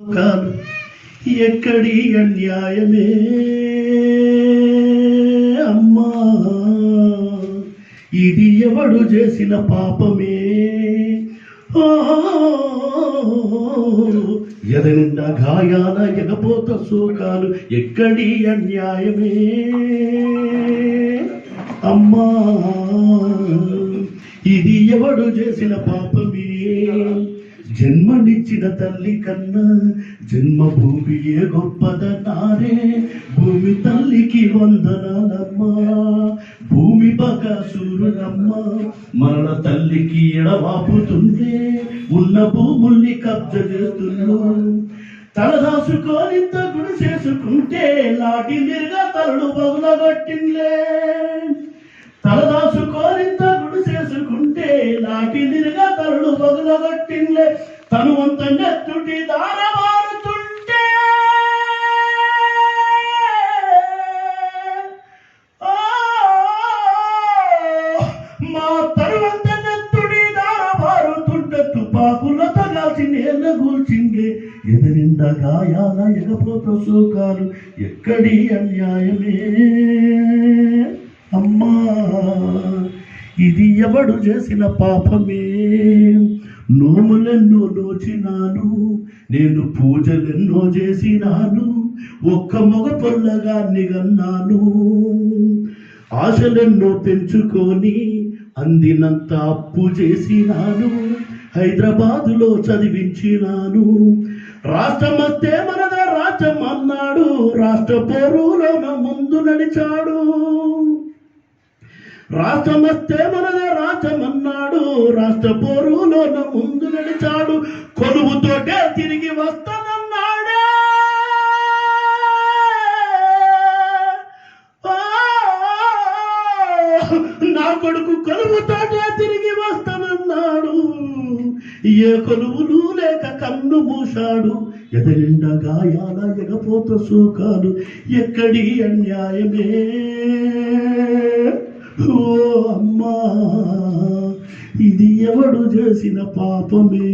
కాదు. ఎక్కడి అన్యాయమే? అమ్మా ఇది ఎవడు చేసిన పాపమే? ఎదనిండా గాయాన ఎగపోత సోకాలు ఎక్కడి అన్యాయమే? అమ్మా ఇది ఎవడు చేసిన పాపమే? జన్మనిచ్చిన తల్లి కన్నా జన్మభూమియే గొప్పదనారే భూమి తల్లికి వందనాలమ్మా. భూమి బకాసురునమ్మ మరణ తల్లికి ఎడవాపుతుందే ఉన్న భూముల్ని కబ్జ చేస్తున్నా. తలదాసుకోనింత గుడి చేసుకుంటే లాటి నిరుగా తలడు బగులగొట్టిందే తలడు బగులగొట్టిందే తను అంత నెత్తుటి దారమారుతుంటే మా తరువంత నెత్తుడి తుపాకులతో కాల్చి నేల కూల్చిందే ఎదరింద గాయాల ఎగపోత సోకాలు ఎక్కడి అన్యాయమే? అమ్మా! ఇది ఎవడు చేసిన పాపమే? నోములెన్నో నోచినాను నేను పూజలెన్నో చేసినాను ఒక్క మగ పొల్లగాన్ని కన్నాను ఆశలెన్నో పెంచుకొని అందినంత అప్పు చేసినాను హైదరాబాదులో చదివించినాను. రాష్ట్రమస్తే మనద రాజ్యం అన్నాడు రాష్ట్ర పోరులోన ముందు నడిచాడు. రాష్ట్రమస్తే మనదే రాజ్యం అన్నాడు రాష్ట్ర పోరులో ముందు నడిచాడు కొలువుతోటే తిరిగి వస్తానన్నాడే. నా కొడుకు కొలువుతోటే తిరిగి వస్తానన్నాడు. ఏ కొలువులు లేక కన్ను మూశాడు ఎదరిండా గాయాల ఎగపోత సూకాలు ఎక్కడి అన్యాయమే? ఎవడు చేసిన పాపమే.